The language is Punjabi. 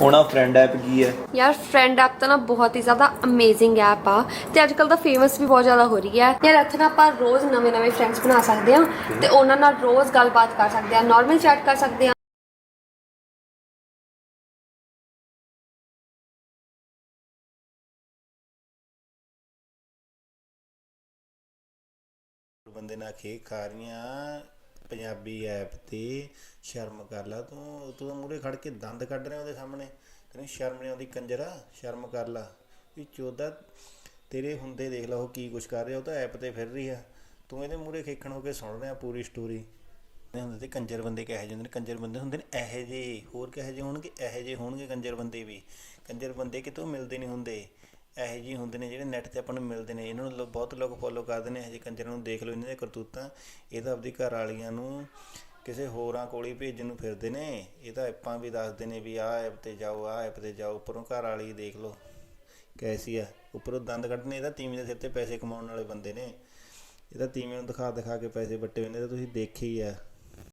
ਹੋਣਾ ਫਰੈਂਡ ਐਪ ਕੀ ਹੈ? ਯਾਰ ਫਰੈਂਡ ਐਪ ਤਾਂ ਨਾ ਬਹੁਤ ਹੀ ਜ਼ਿਆਦਾ ਅਮੇਜ਼ਿੰਗ ਐਪ ਆ ਤੇ ਅੱਜ ਕੱਲ ਤਾਂ ਫੇਮਸ ਵੀ ਬਹੁਤ ਜ਼ਿਆਦਾ ਹੋ ਰਹੀ ਹੈ। ਯਾਰ ਇੱਥੇ ਨਾ ਆਪਾਂ ਰੋਜ਼ ਨਵੇਂ ਨਵੇਂ ਫਰੈਂਡਸ ਬਣਾ ਸਕਦੇ ਹਾਂ ਤੇ ਉਹਨਾਂ ਨਾਲ ਰੋਜ਼ ਗੱਲਬਾਤ ਕਰ ਸਕਦੇ ਹਾਂ ਨਾਰਮਲ ਚੈਟ ਕਰ ਸਕਦੇ ਹਾਂ। ਬੰਦੇ ਨਾਲ ਖੇ ਖਾ ਰਹੀਆਂ ਪੰਜਾਬੀ ਐਪ ਤੇ ਸ਼ਰਮ ਕਰ ਲਾ, ਤੂੰ ਤੂੰ ਮੂਰੇ ਖੜ ਕੇ ਦੰਦ ਕੱਢ ਰਿਹਾ ਉਹਦੇ ਸਾਹਮਣੇ। ਤੈਨੂੰ ਸ਼ਰਮ ਨਹੀਂ ਆਉਂਦੀ ਕੰਜਰਾ? ਸ਼ਰਮ ਕਰ ਲਾ। ਵੀ ਚੋਦਾ ਤੇਰੇ ਹੁੰਦੇ ਦੇਖ ਲਾ, ਉਹ ਕੀ ਕੁਛ ਕਰ ਰਿਹਾ, ਉਹ ਤਾਂ ਐਪ ਤੇ ਫਿਰ ਰਹੀ ਆ। ਤੂੰ ਇਹਦੇ ਮੂਰੇ ਖੇਖਣ ਹੋ ਕੇ ਸੁਣ ਰਿਹਾ ਪੂਰੀ ਸਟੋਰੀ ਇਹ ਹੁੰਦੇ ਤੇ ਕੰਜਰ ਬੰਦੇ ਕਹੇ ਹੁੰਦੇ ਨੇ? ਕੰਜਰ ਬੰਦੇ ਹੁੰਦੇ ਨੇ ਇਹੋ ਜਿਹੇ, ਹੋਰ ਕਹੇ ਜਿਹੇ ਹੋਣਗੇ? ਇਹੋ ਜਿਹੇ ਹੋਣਗੇ ਕੰਜਰ ਬੰਦੇ ਵੀ। ਕੰਜਰ ਬੰਦੇ ਕਿਤੋਂ ਮਿਲਦੇ ਨਹੀਂ ਹੁੰਦੇ। ਇਹੋ ਜਿਹੇ ਹੁੰਦੇ ਨੇ ਜਿਹੜੇ ਨੈਟ ਤੇ ਆਪਾਂ ਨੂੰ ਮਿਲਦੇ ਨੇ, ਇਹਨਾਂ ਨੂੰ ਲੋ- ਬਹੁਤ ਲੋਕ ਫੋਲੋ ਕਰਦੇ ਨੇ, ਇਹੋ ਜਿਹੇ ਕੰਜਰਾਂ ਨੂੰ ਦੇਖ ਲਓ, ਇਹਨਾਂ ਦੇ ਕਰਤੂਤਾਂ। ਇਹ ਤਾਂ ਆਪਦੀ ਘਰ ਵਾਲੀਆਂ ਨੂੰ ਕਿਸੇ ਹੋਰਾਂ ਕੋਲ ਹੀ ਭੇਜਣ ਨੂੰ ਫਿਰਦੇ ਨੇ। ਇਹ ਤਾਂ ਐਪਾਂ ਵੀ ਦੱਸਦੇ ਨੇ ਵੀ ਆਹ ਐਪ ਤੇ ਜਾਓ, ਆਹ ਐਪ ਤੇ ਜਾਓ, ਉੱਪਰੋਂ ਘਰ ਵਾਲੀ ਦੇਖ ਲਓ, ਕੈਸੀ ਆ। ਉੱਪਰੋਂ ਦੰਦ ਕੱਢਣੇ ਇਹਦਾ ਤੀਵੀਂ ਦੇ ਸਿਰ ਤੇ ਪੈਸੇ ਕਮਾਉਣ ਵਾਲੇ ਬੰਦੇ ਨੇ। ਇਹਦਾ ਤੀਵੀਂ ਨੂੰ ਦਿਖਾ ਦਿਖਾ ਕੇ ਪੈਸੇ ਵੱਟੇ ਹੋਏ ਨੇ ਤਾਂ ਤੁਸੀਂ ਦੇਖੇ ਹੀ ਆ।